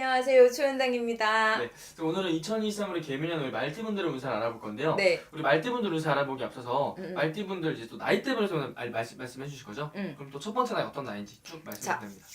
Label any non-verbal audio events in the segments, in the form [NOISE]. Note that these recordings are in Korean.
안녕하세요. 초연당입니다. 네. 오늘은 2023년의 개미년 우리 말띠분들의 운세를 알아볼 건데요. 네. 우리 말띠분들 운세 알아보기 앞서서 음, 음. 말띠분들 이제 또 나이대별로 알, 말씀, 말씀해 주실 거죠? 음. 그럼 또 첫 번째 나이 어떤 나이인지 쭉 자. 말씀해 됩니다.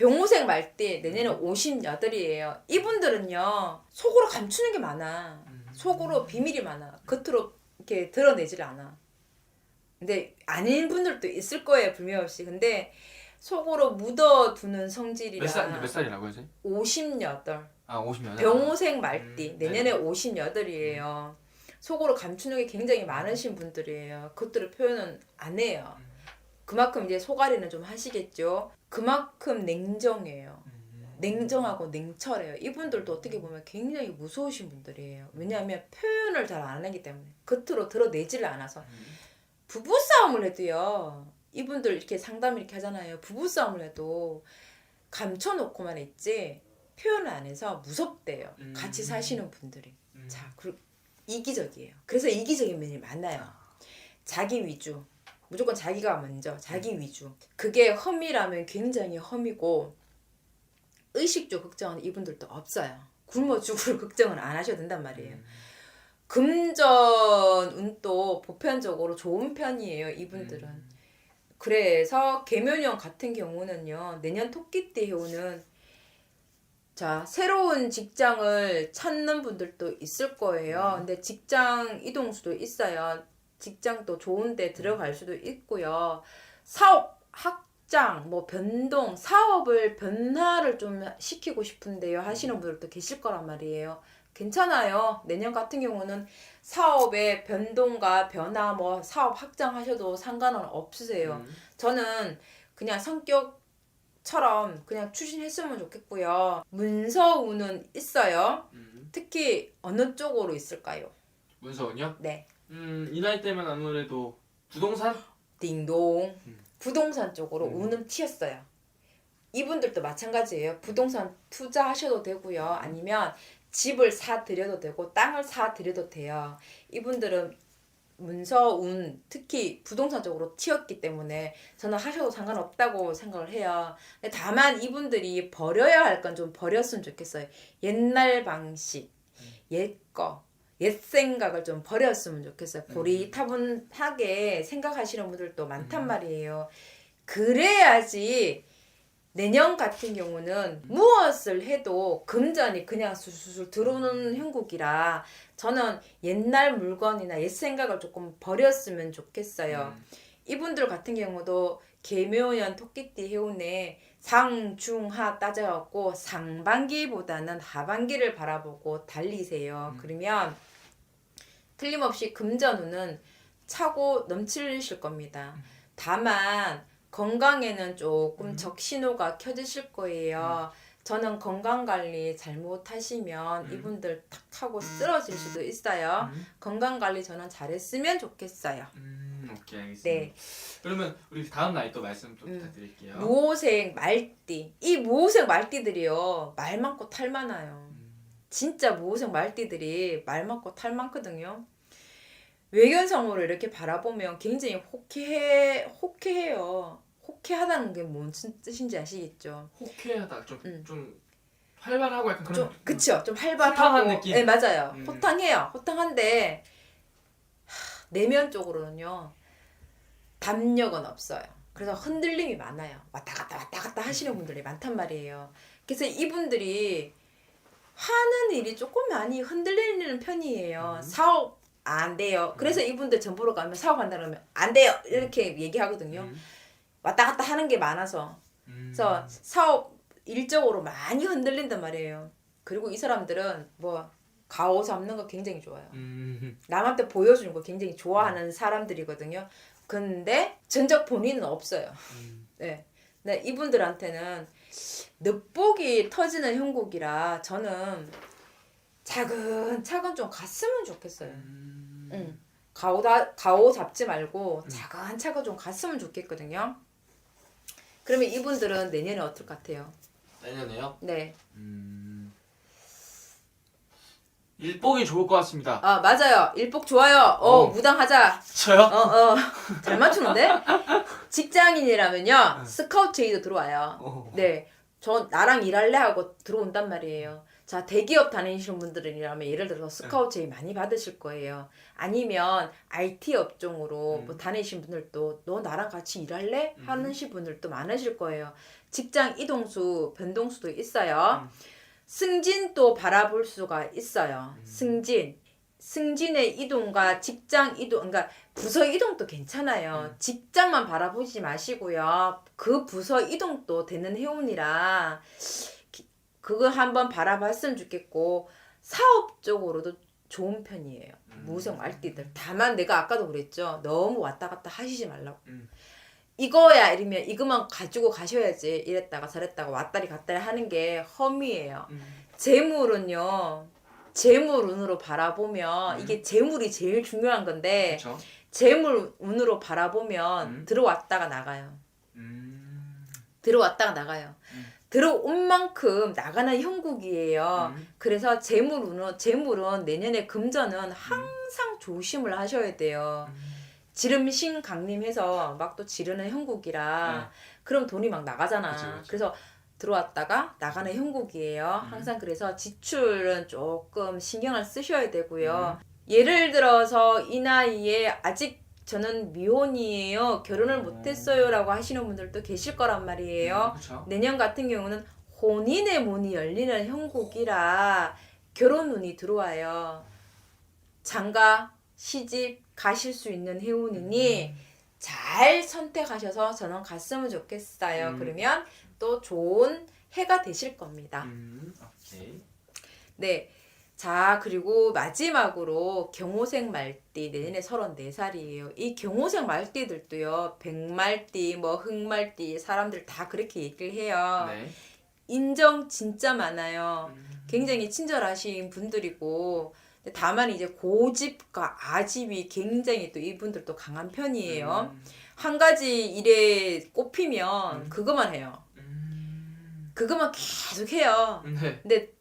병호생 말띠 내년에 58이에요. 이분들은요. 속으로 감추는 게 많아. 음. 속으로 비밀이 많아. 겉으로 이렇게 드러내질 않아. 근데 아닌 분들도 있을 거예요. 불명없이. 근데 속으로 묻어두는 몇, 살, 성질이라 몇 살이라고요, 선생님? 58. 아, 50년. 병호생 말띠 음, 내년에 58이에요. 속으로 감추는 게 굉장히 많으신 분들이에요. 그것들을 표현은 안 해요. 음. 그만큼 이제 소가리는 좀 하시겠죠. 그만큼 냉정해요. 음. 냉정하고 냉철해요. 이분들도 어떻게 보면 굉장히 무서우신 분들이에요. 왜냐하면 표현을 잘 안 하기 때문에 겉으로 드러내지를 않아서 음. 부부 싸움을 해도요. 이분들 이렇게 상담 이렇게 하잖아요. 부부 싸움을 해도 감춰놓고만 있지 표현을 안 해서 무섭대요. 음. 같이 사시는 분들이. 음. 자, 그 이기적이에요. 그래서 이기적인 면이 많아요. 아. 자기 위주. 무조건 자기가 먼저, 자기 위주. 그게 험이라면 굉장히 험이고 의식주 걱정은 이분들도 없어요. 굶어 죽을 [LAUGHS] 걱정은 안 하셔도 된단 말이에요. 음. 금전 운도 보편적으로 좋은 편이에요. 이분들은. 음. 그래서 개면형 같은 경우는요. 내년 토끼띠 해오는 자 새로운 직장을 찾는 분들도 있을 거예요. 음. 근데 직장 이동 수도 있어요. 직장도 좋은데 들어갈 수도 있고요. 사업 확장 뭐 변동 사업을 변화를 좀 시키고 싶은데요 하시는 분들도 계실 거란 말이에요. 괜찮아요. 내년 같은 경우는 사업의 변동과 변화 뭐 사업 확장하셔도 상관은 없으세요. 음. 저는 그냥 성격처럼 그냥 추진했으면 좋겠고요. 문서운은 있어요. 음. 특히 어느 쪽으로 있을까요? 문서은요? 네. 음, 이 나이 때면 아무래도 부동산? 딩동. 음. 부동산 쪽으로 음. 운은 튀었어요. 이분들도 마찬가지예요. 부동산 투자하셔도 되고요. 아니면 집을 사 드려도 되고 땅을 사 드려도 돼요. 이분들은 문서운 특히 부동산 쪽으로 튀었기 때문에 저는 하셔도 상관없다고 생각을 해요. 다만 이분들이 버려야 할 건 좀 버렸으면 좋겠어요. 옛날 방식, 옛 거, 옛 생각을 좀 버렸으면 좋겠어요. 고리타분하게 생각하시는 분들도 많단 음. 말이에요. 그래야지 내년 같은 경우는 무엇을 해도 금전이 그냥 술술 들어오는 형국이라 저는 옛날 물건이나 옛 생각을 조금 버렸으면 좋겠어요. 음. 이분들 같은 경우도 개묘년 토끼띠 해운에 상중하 따져갖고 상반기보다는 하반기를 바라보고 달리세요. 음. 그러면 틀림없이 금전운은 차고 넘치실 겁니다. 음. 다만 건강에는 조금 음. 적신호가 켜지실 거예요. 저는 건강 관리 잘못하시면 음. 이분들 탁 하고 쓰러질 수도 있어요. 음. 건강 관리 저는 잘했으면 좋겠어요. 음, 오케이, 알겠습니다. 네. 그러면 우리 다음 나이 또 말씀 좀 음. 부탁드릴게요. 무호생 말띠 이 무호생 말띠들이요 말 많고 탈 많아요 음. 진짜 무호생 말띠들이 말 많고 탈 많거든요 외견성으로 이렇게 바라보면 굉장히 호쾌해 호쾌해요. 호쾌하다는 게뭔 뜻인지 아시겠죠? 호쾌하다. 좀, 음. 좀 활발하고 약간 그런 좀 그쵸. 좀 활발하고. 호탕한 느낌? 네 맞아요. 음. 호탕해요. 호탕한데 하, 내면 쪽으로는요 담력은 없어요. 그래서 흔들림이 많아요. 왔다 갔다 왔다 갔다 하시는 분들이 많단 말이에요. 그래서 이분들이 하는 일이 조금 많이 흔들리는 편이에요. 음. 사업 안 돼요 그래서 이분들 전보러 가면 사업한다 그러면 안 돼요 이렇게 얘기하거든요 음. 왔다 갔다 하는 게 많아서 음. 그래서 사업 일적으로 많이 흔들린단 말이에요. 그리고 이 사람들은 뭐 가오 잡는 거 굉장히 좋아요. 음. 남한테 보여주는 거 굉장히 좋아하는 사람들이거든요. 근데 전적 본인은 없어요. 음. [LAUGHS] 네. 네, 이분들한테는 늑복이 터지는 형국이라 저는 차근차근 좀 갔으면 좋겠어요. 음. 응. 가오 다 가오 잡지 말고 음. 차근차근 좀 갔으면 좋겠거든요. 그러면 이분들은 내년에 어떨 것 같아요? 내년에요? 네. 음. 일복이 좋을 것 같습니다. 아 맞아요. 일복 좋아요. 어, 어. 무당하자. 저요? 어 어. 잘 맞추는데? 직장인이라면요 응. 스카우트 제의도 들어와요. 어. 네. 저 나랑 일할래 하고 들어온단 말이에요. 자 대기업 다니시는 분들이라면 예를 들어서 스카우트 제일 많이 받으실 거예요. 아니면 IT 업종으로 음. 뭐 다니시는 분들도 너 나랑 같이 일할래 음. 하는 분들도 많으실 거예요. 직장 이동수 변동수도 있어요. 음. 승진도 바라볼 수가 있어요. 음. 승진. 승진의 이동과 직장 이동, 그러니까 부서 이동도 괜찮아요. 음. 직장만 바라보지 마시고요. 그 부서 이동도 되는 해운이라 기- 그거 한번 바라봤으면 좋겠고 사업적으로도 좋은 편이에요. 음. 무성 알띠들. 다만 내가 아까도 그랬죠. 너무 왔다 갔다 하시지 말라고. 음. 이거야 이러면 이것만 가지고 가셔야지 이랬다가 저랬다가 왔다리 갔다리 하는 게 험이에요. 음. 재물은요. 재물 운으로 바라보면 음. 이게 재물이 제일 중요한 건데 그렇죠. 재물 운으로 바라보면 음. 들어왔다가 나가요. 음. 들어왔다가 나가요. 음. 들어온 만큼 나가는 형국이에요. 음. 그래서 재물운은 재물은 내년에 금전은 항상 조심을 하셔야 돼요. 음. 지름신 강림해서 막 또 지르는 형국이라 그럼 돈이 막 나가잖아. 네. 그치, 그치. 그래서 들어왔다가 나가는 형국이에요. 음. 항상 그래서 지출은 조금 신경을 쓰셔야 되고요. 음. 예를 들어서 이 나이에 아직 저는 미혼이에요. 결혼을 어. 못했어요라고 하시는 분들도 계실 거란 말이에요. 그렇죠. 내년 같은 경우는 혼인의 문이 열리는 형국이라 결혼 운이 들어와요. 장가 시집 가실 수 있는 해운이니 잘 선택하셔서 저는 갔으면 좋겠어요. 음. 그러면 또 좋은 해가 되실 겁니다. 음. 오케이. 네. 자, 그리고 마지막으로 경호생 말띠 내년에 34살이에요. 이 경호생 말띠들도요. 백말띠, 뭐 흑말띠 사람들 다 그렇게 얘기를 해요. 네. 인정 진짜 많아요. 음. 굉장히 친절하신 분들이고 다만 이제 고집과 아집이 굉장히 또 이분들도 강한 편이에요. 음. 한 가지 일에 꼽히면 음. 그것만 해요. 음. 그것만 계속 해요. 네. 근데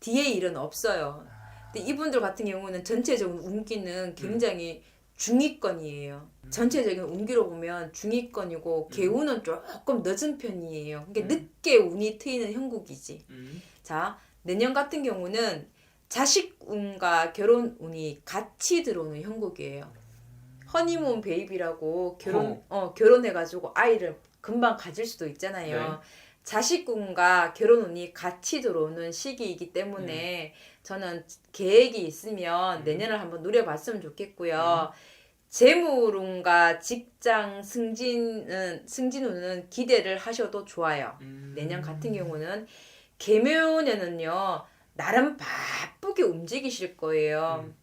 뒤에 일은 없어요. 근데 이분들 같은 경우는 전체적인 운기는 굉장히 중위권이에요. 전체적인 운기로 보면 중위권이고 개운은 조금 늦은 편이에요. 그러니까 음. 늦게 운이 트이는 형국이지. 음. 자, 내년 같은 경우는 자식 운과 결혼 운이 같이 들어오는 형국이에요. 허니문 베이비라고 결혼 어, 결혼해 가지고 아이를 금방 가질 수도 있잖아요. 네. 자식 운과 결혼 운이 같이 들어오는 시기이기 때문에 저는 계획이 있으면 음. 내년을 한번 누려봤으면 좋겠고요. 재물운과 직장 승진은 승진운은 기대를 하셔도 좋아요. 음. 내년 같은 경우는 개묘년은요 나름 바쁘게 움직이실 거예요. 음.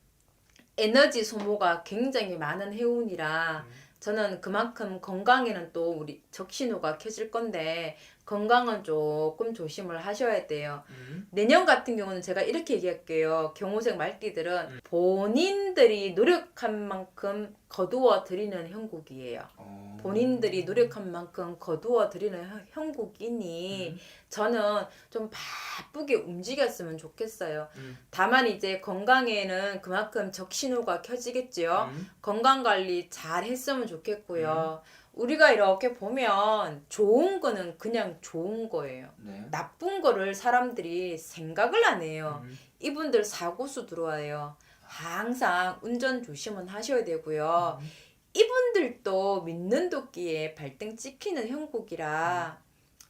에너지 소모가 굉장히 많은 해운이라 음. 저는 그만큼 건강에는 또 우리 적신호가 켜질 건데 건강은 조금 조심을 하셔야 돼요. 음. 내년 같은 경우는 제가 이렇게 얘기할게요. 경호생 말띠들은 음. 본인들이 노력한 만큼 거두어 드리는 형국이에요. 어. 본인들이 노력한 만큼 거두어 드리는 형- 형국이니 음. 저는 좀 바쁘게 움직였으면 좋겠어요. 음. 다만 이제 건강에는 그만큼 적신호가 켜지겠지요. 음. 건강 관리 잘 했으면 좋겠고요. 우리가 이렇게 보면 좋은 거는 그냥 좋은 거예요. 네. 나쁜 거를 사람들이 생각을 안 해요. 음. 이분들 사고수 들어와요. 항상 운전 조심은 하셔야 되고요. 음. 이분들도 믿는 도끼에 발등 찍히는 형국이라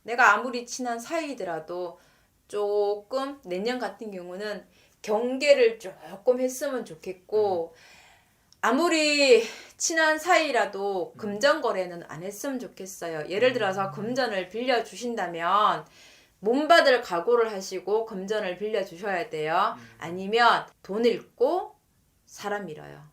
내가 아무리 친한 사이더라도 조금 내년 같은 경우는 경계를 조금 했으면 좋겠고 아무리 친한 사이라도 금전 거래는 안 했으면 좋겠어요. 예를 들어서 금전을 빌려 주신다면 몸 받을 각오를 하시고 금전을 빌려 주셔야 돼요. 아니면 돈 잃고 사람 잃어요.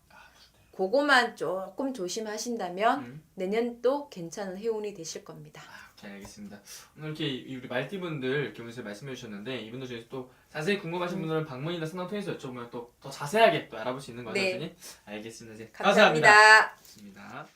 그거만 조금 조심하신다면 음. 내년도 괜찮은 해운이 되실 겁니다. 아, 오케이 알겠습니다. 오늘 이렇게 이- 우리 말띠분들 이렇게 오면서 말씀해 주셨는데 이분들 중에서 또 자세히 궁금하신 분들은 방문이나 상담 통해서 여쭤보면 또 더 자세하게 또 알아볼 수 있는 거죠, 네. 선생님? 알겠습니다. 이제 감사합니다. 감사합니다.